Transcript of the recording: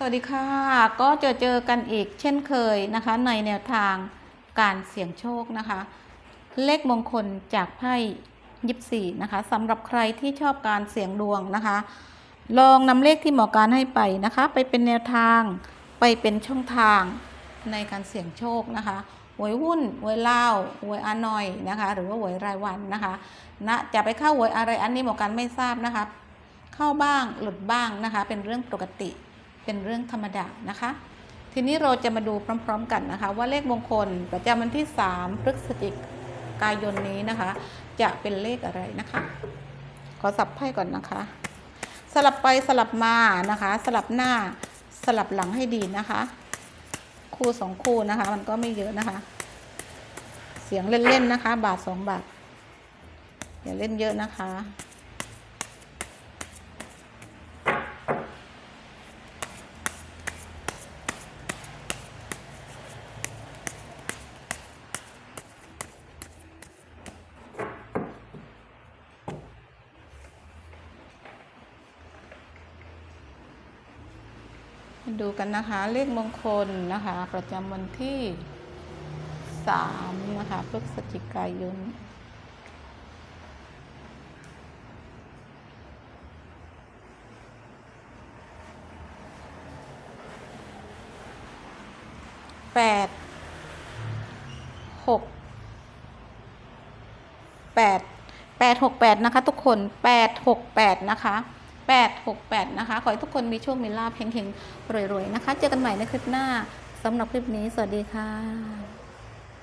สวัสดีค่ะ ก็เจอเจอกันอีกเช่นเคยนะคะ ในแนวทางการเสี่ยงโชคนะคะ เลขมงคลจากไพ่ยิบสี่นะคะสำหรับใครที่ชอบการเสี่ยงดวงนะคะ ลองนำเลขที่หมอการให้ไปนะคะ ไปเป็นแนวทางไปเป็นช่องทางในการเสี่ยงโชคนะคะหวยหุ้นหวยเล่าหวยอานอยนะคะ หรือว่าหวยรายวันนะคะนะจะไปเข้าหวยอะไรอันนี้หมอการไม่ทราบนะคะ เข้าบ้างหลุดบ้างนะคะ เป็นเรื่องปกติ เป็นเรื่องธรรมดานะคะ ทีนี้เราจะมาดูพร้อม ๆ กันนะคะ ว่าเลขมงคลประจำวันที่ 3 พฤศจิกายนนี้นะคะ จะเป็นเลขอะไรนะคะ ขอสับไพ่ก่อนนะคะ สลับไปสลับมานะคะ สลับหน้าสลับหลังให้ดีนะคะ คู่สองคู่นะคะ มันก็ไม่เยอะนะคะ เสียงเล่นๆนะคะ บาทสองบาทอย่าเล่นเยอะนะคะ มาดูกันนะคะเลขมงคลนะคะ ประจำวันที่สามนะคะพฤศจิกายนแปดหกแปดแปดหกแปดนะคะ ทุกคนแปดหกแปดนะคะ แปดหกแปดนะคะ ขอให้ทุกคนมีโชค มีลาภเฮงๆ รวย ๆ นะคะ เจอกันใหม่ในคลิปหน้าสำหรับคลิปนี้ สวัสดีค่ะ